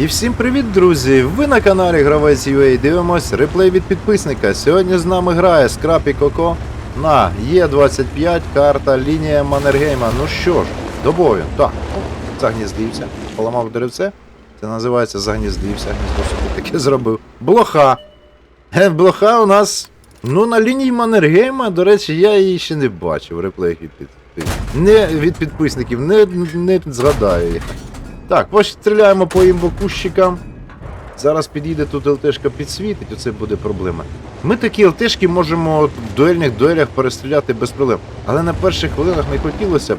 І всім привіт, друзі! Ви на каналі Гравець UA дивимось реплей від підписника. Сьогодні з нами грає Скрап і Коко на Є25, карта лінія Маннергейма. Ну що ж, до бою. Так, загніздився, поламав деревце. Це називається загніздився. Гніздо собі таке зробив. Блоха. Е, блоха у нас. Ну, на лінії Маннергейма, до речі, я її ще не бачив. Реплей від підписників. Не від підписників, не, не згадаю їх. Так, постріляємо по імбокущикам. Зараз підійде тут ЛТшка підсвітить, оце буде проблема. Ми такі ЛТшки можемо в дуельних дуелях перестріляти без проблем. Але на перших хвилинах не хотілося б.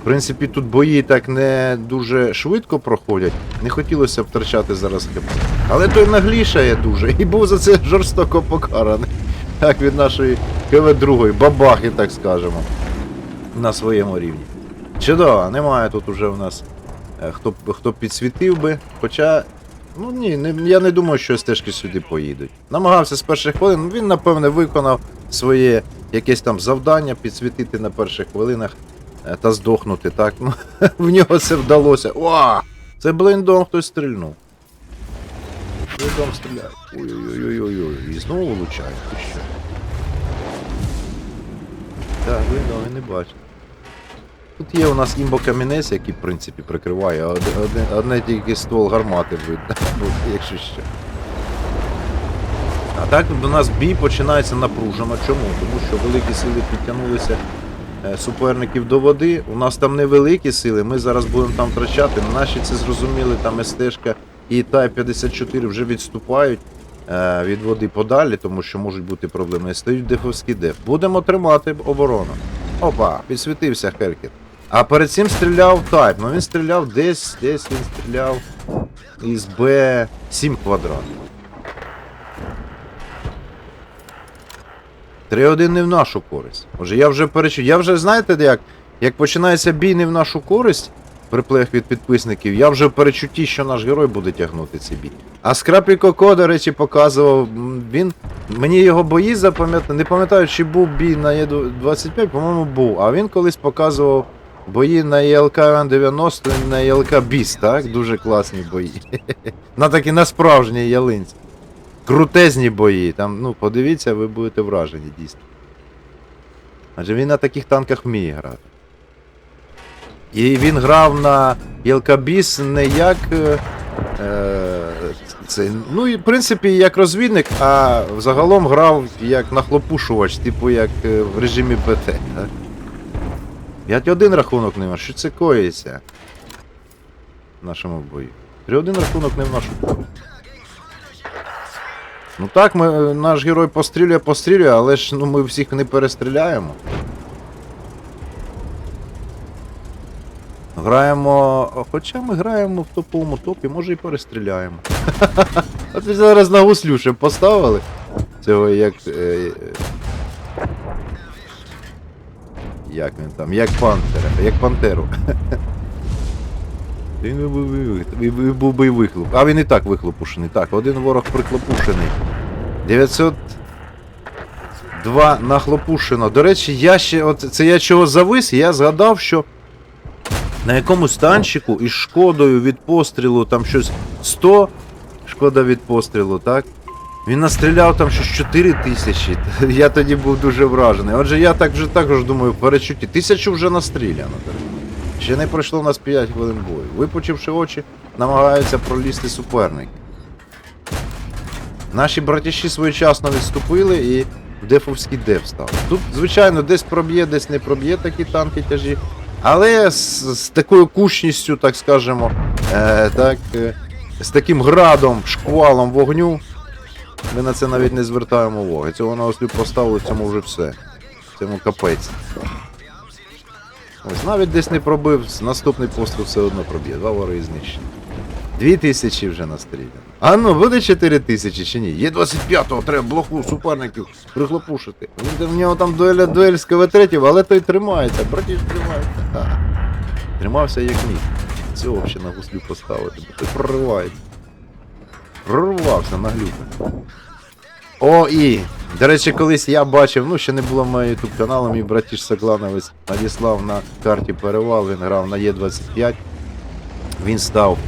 В принципі, тут бої так не дуже швидко проходять. Не хотілося б втрачати зараз ХП. Але той наглішає дуже і був за це жорстоко покараний. Так, від нашої КВ-2, бабахи, так скажемо. На своєму рівні. Чудово, немає тут уже у нас хто, хто підсвітив би. Хоча, ну ні, не, я не думаю, що стежки сюди поїдуть. Намагався з перших хвилин, ну, він, напевне, виконав своє якесь там завдання підсвітити на перших хвилинах е, та здохнути, так? Ну, в нього це вдалося. О! Це блиндом хтось стрільнув. Блиндом стріляє. Ой-ой-ой-ой-ой. І знову влучає. Так, блиндом я не бачу. Тут є у нас імбо-камінець, який, в принципі, прикриває, одне, одне, тільки ствол гармати видно, якщо що. А так до нас бій починається напружено. Чому? Тому що великі сили підтягнулися е, суперників до води. У нас там невеликі сили, ми зараз будемо там втрачати. Наші це зрозуміли, там СТшка і Тай-54 вже відступають е, від води подалі, тому що можуть бути проблеми. Стають дефовський деф. Будемо тримати оборону. Опа, підсвітився Херкет. А перед цим стріляв Тайп. Ну він стріляв десь, десь він стріляв із Б7 квадрат. 3-1 не в нашу користь. Може, я вже перечу. Я вже знаєте як? Як починається бій не в нашу користь при плеях від підписників, я вже в перечутті, що наш герой буде тягнути цей бій. А Скрапі Коко, до речі, показував. Він. Мені його бої запам'ятали. Не пам'ятаю, чи був бій на Є25, по-моєму, був. А він колись показував бої на ЄЛК 90 і на ЄЛК Біс, так? Дуже класні бої. На такі на справжній ялинці. Крутезні бої. Там, ну, подивіться, ви будете вражені, дійсно. Адже він на таких танках вміє грати. І він грав на Єлкабіс не як. е, Е, це, ну і в принципі як розвідник, а загалом грав як нахлопушувач, типу як е, в режимі ПТ. Так? 5-1 рахунок нема. Що це коїться? В нашому бою. 3-1 рахунок не в нашу користь. Ну так, ми, наш герой пострілює, пострілює, але ж ну, ми всіх не перестріляємо. Граємо. Хоча ми граємо в топовому топі, може і перестріляємо. От зараз на гуслю ще поставили. Цього як. Як він там? Як пантера, як пантеру. Він був, би вихлоп. А він і так вихлопушений. Так, один ворог приклопушений. 902 нахлопушено. До речі, я ще. От це я чого завис, я згадав, що на якомусь танчику із шкодою від пострілу, там щось 100 шкода від пострілу, так? Він настріляв там щось 4 тисячі. Я тоді був дуже вражений. Отже, я так вже також думаю, в перечутті. Тисячу вже настріляно. Ще не пройшло у нас 5 хвилин бою. Випучивши очі, намагаються пролізти суперники. Наші братіші своєчасно відступили і в дефовський деф став. Тут, звичайно, десь проб'є, десь не проб'є такі танки тяжі. Але з, з такою кучністю, так скажемо, е, так, е, з таким градом, шквалом вогню, ми на це навіть не звертаємо уваги. Цього на осліп поставили, цьому вже все. Цьому капець. Ось навіть десь не пробив, наступний постріл все одно проб'є. Два вори знищені. Дві тисячі вже настріляно. А ну, буде 4 тисячі чи ні? Є 25-го, треба блоху суперників прихлопушити. Він в нього там дуеля дуель з КВ-3, але той тримається, братіш тримається. Тримався як міг. Цього взагалі на гуслю поставити, бо той проривається. Прорвався на глюка. О, і, до речі, колись я бачив, ну ще не було моєї ютуб каналу, мій братіш Соклановець надіслав на карті перевал, він грав на Е25. Він став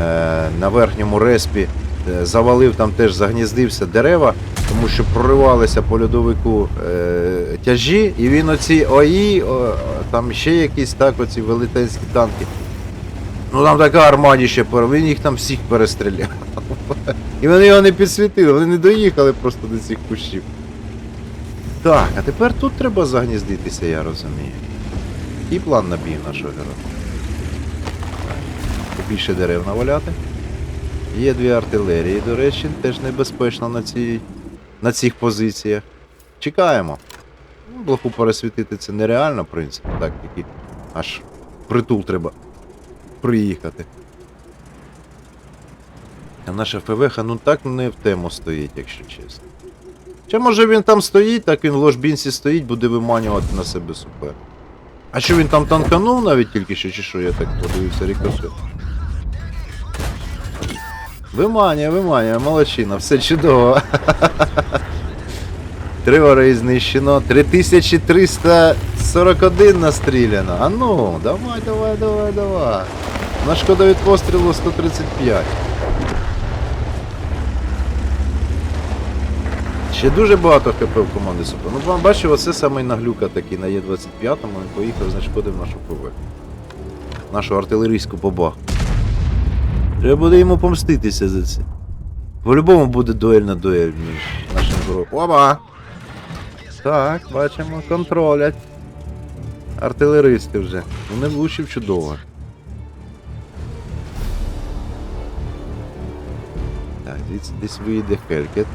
е, на верхньому респі е, завалив там теж загніздився дерева, тому що проривалися по льодовику е, тяжі, і він оці ОІ, о, там ще якісь так, оці велетенські танки. Ну там така армадіще, він їх там всіх перестріляв. І вони його не підсвітили, вони не доїхали просто до цих кущів. Так, а тепер тут треба загніздитися, я розумію. І план на бій нашого героя. Більше дерев наваляти. Є дві артилерії, до речі, теж небезпечно на, цій, на цих позиціях. Чекаємо. Ну, Блоху пересвітити це нереально, в принципі, так, тільки аж притул треба приїхати. А наша ФВХ ну так не в тему стоїть, якщо чесно. Чи може він там стоїть, так він в ложбінці стоїть, буде виманювати на себе супер. А що він там танканув навіть тільки що, чи що я так подивився рікошет? Виманює, виманює, молодчина, все чудово. Три вори знищено, 3341 настріляно. А ну, давай, давай, давай, давай. На шкода від пострілу 135. Ще дуже багато хп в команди Супер. Ну, бачив, оце самий наглюка такий на Є25, він поїхав, знешкодив нашу ПВ. Нашу артилерійську бабаху. Треба буде йому помститися за це. По-любому буде дуель на дуель між нашим групом. Оба! Так, бачимо, контролять. Артилеристи вже. Вони влучив чудово. Так, десь, десь вийде Хелькет.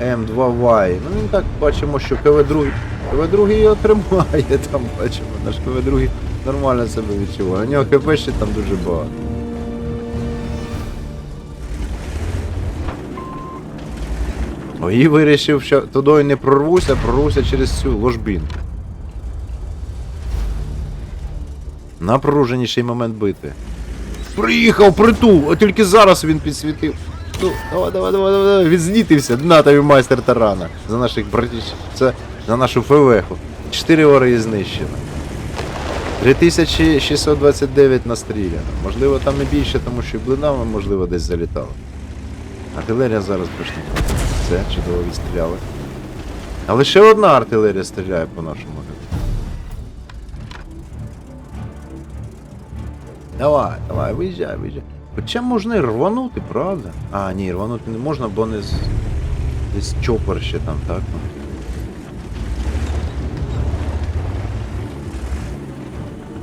М2Y. Ну він так бачимо, що КВ-2. КВ-2 його тримає там, бачимо. Наш КВ-2 нормально себе відчуває. У нього ХП ще там дуже багато. І вирішив, що туди не прорвуся, прорвуся через цю ложбінку. Напруженіший момент бити. Приїхав притул, а тільки зараз він підсвітив. Ну, давай, давай, давай, давай. Відзнітився. На тобі майстер тарана. За наших братів. Це за нашу ФВХу. Чотири ори знищено. 3629 настріляно. Можливо, там і більше, тому що блинами, можливо, десь залітало. Артилерія зараз почне. Це чудово відстріляли. А лише одна артилерія стріляє по нашому герою. Давай, давай, виїжджай, виїжджай. Хоча можна і рванути, правда? А, ні, рванути не можна, бо не з... десь чопор ще там, так? Ну.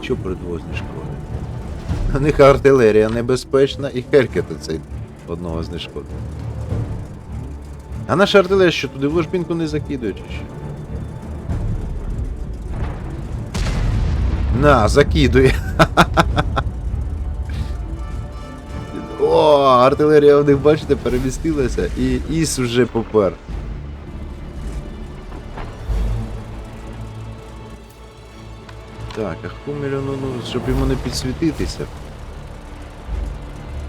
Чопор двозні шкоди. У них артилерія небезпечна і Хелькет цей одного знешкодив. А наша артилерія що туди в ложбінку не закидує чи що? На, закидує. О, артилерія в них, бачите, перемістилася і іс вже попер. Так, а Хумелю, ну, ну, щоб йому не підсвітитися.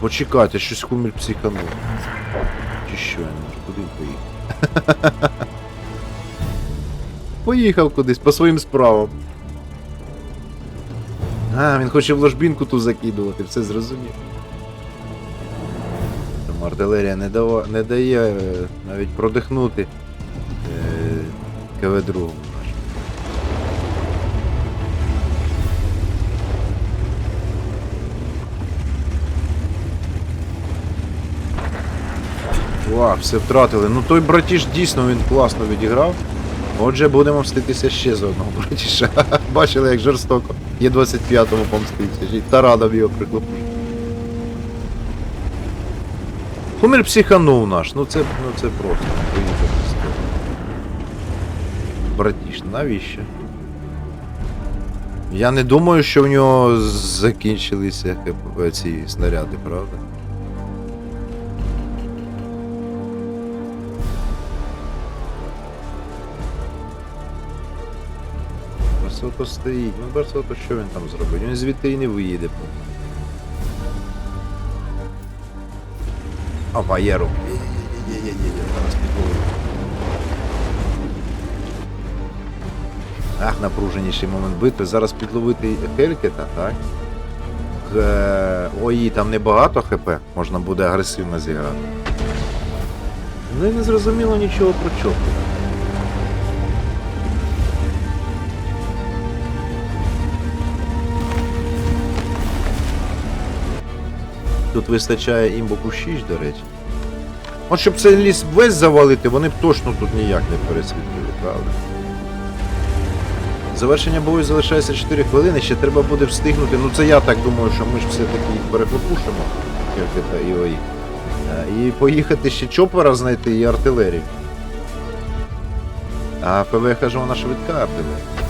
Почекайте, щось Хумель психанув. Чи що, я не можу, куди поїхав? Поїхав кудись по своїм справам. А, він хоче в ложбінку ту закидувати, все зрозумів. Артилерія не, дава, не дає е, навіть продихнути е, КВ-2. Ва, все втратили. Ну той братіш дійсно він класно відіграв. Отже, будемо мститися ще за одного братіша. Бачили, як жорстоко. Є 25-му помстився, тарадом його приклопив. Хумель психанув наш, ну це, ну це просто. Братіш, навіщо? Я не думаю, що в нього закінчилися ці снаряди, правда? Барсото стоїть. Ну Барсото що він там зробить? Він звідти і не виїде. Опа, рук. Є-є-є-є, зараз підловлю. Ах, напруженіший момент битви. Зараз підловити Хелькета, так? Ой, там небагато ХП, можна буде агресивно зіграти. Ну і не зрозуміло нічого про чого. Тут вистачає імбоку 6, до речі. От щоб цей ліс весь завалити, вони б точно тут ніяк не пересвітлили, правда? Завершення бою залишається 4 хвилини, ще треба буде встигнути. Ну це я так думаю, що ми ж все-таки їх перепропушимо, Хелькета і ОІ. Е, І поїхати ще чопора знайти і артилерію. А ПВХ ж вона швидка артилерія.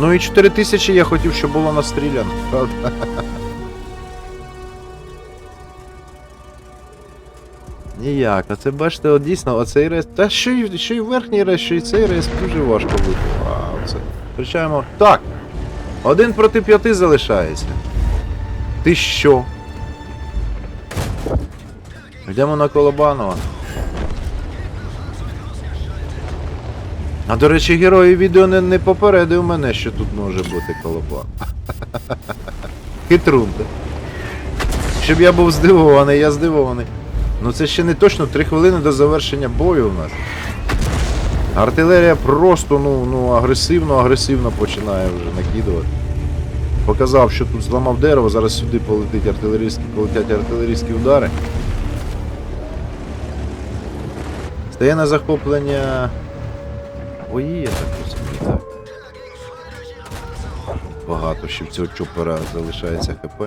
Ну і 4000 я хотів, щоб було настріляно, правда? Ніяк, а це бачите, от дійсно, оцей рейс. Та що й, що й верхній рейс, що й цей рейс дуже важко вийти. А, це. Включаємо. Так. Один проти п'яти залишається. Ти що? Йдемо на Колобанова. А до речі, герої відео не, не попередив мене, що тут може бути Колобан. Хитрунка. Щоб я був здивований, я здивований. Ну це ще не точно 3 хвилини до завершення бою у нас. Артилерія просто ну, ну агресивно, агресивно починає вже накидувати. Показав, що тут зламав дерево, зараз сюди полетить артилерійські, полетять артилерійські удари. Стає на захоплення. Ой, я так розумію, так. Багато ще в цього чопера залишається ХП.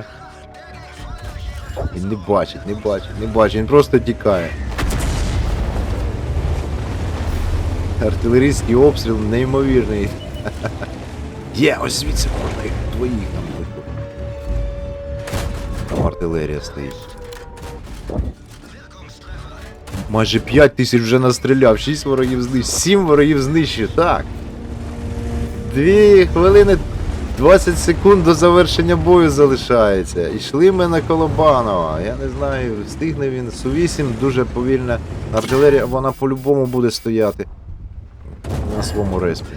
Він не бачить, не бачить, не бачить, він просто тікає. Артилерійський обстріл неймовірний. Є, ось звідси можна їх двоїх там легко. Там артилерія стоїть. Майже 5 тисяч вже настріляв, 6 ворогів знищив, 7 ворогів знищив, так. 2 хвилини 20 секунд до завершення бою залишається. Ішли ми на Колобанова. Я не знаю, встигне він. Су-8 дуже повільна артилерія, вона по-любому буде стояти на своєму респі.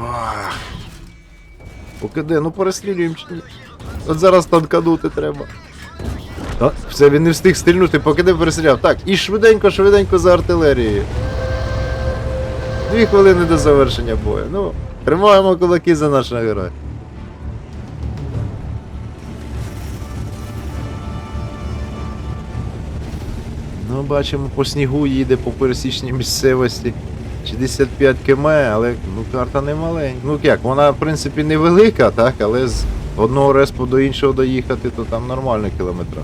Ах. ОКД, ну перестрілюємо чи ні? От зараз танканути треба. А, все, він не встиг стрільнути, поки не перестріляв. Так, і швиденько, швиденько за артилерією. Дві хвилини до завершення бою. Ну, тримаємо кулаки за нашого героя. Ну, бачимо, по снігу їде по пересічній місцевості. 65 км, але ну, карта не маленька. Ну як, вона в принципі невелика, так, але з одного респу до іншого доїхати, то там нормально кілометра.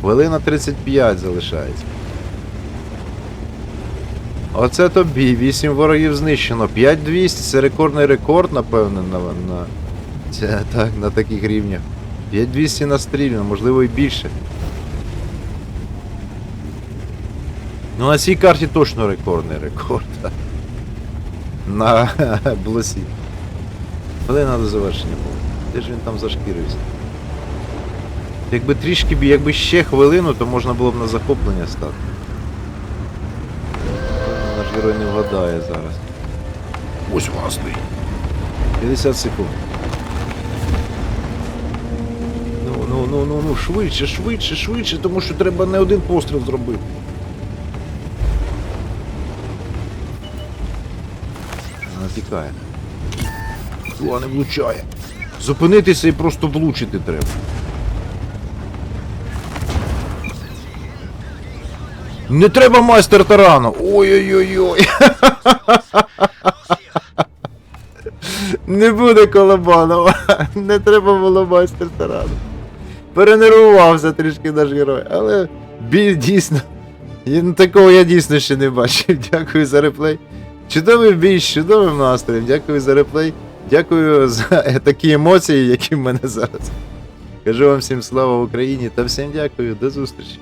Хвилина 35 залишається. Оце тобі, 8 ворогів знищено, 5200, це рекордний рекорд, напевне, на, на, це, так, на таких рівнях. 5200 настріляно, можливо і більше. Ну на цій карті точно рекордний рекорд. На блосі. Хвилина до завершення була. Де ж він там зашкірився? Якби трішки якби ще хвилину, то можна було б на захоплення стати. Наш герой не вгадає зараз. Ось стоїть. 50 секунд. Ну, ну, ну, ну, ну, швидше, швидше, швидше, тому що треба не один постріл зробити. Вона тікає. О, не влучає. Зупинитися і просто влучити треба. Не треба майстер тарану. Ой-ой-ой-ой. Не буде Колобанова. Не треба було майстер тарану. Перенервувався трішки наш герой, але бій дійсно. Такого я дійсно ще не бачив. Дякую за реплей. Чудовий бій чудовим настроєм. Дякую за реплей. Дякую за такі емоції, які в мене зараз. Кажу вам всім слава Україні та всім дякую, до зустрічі.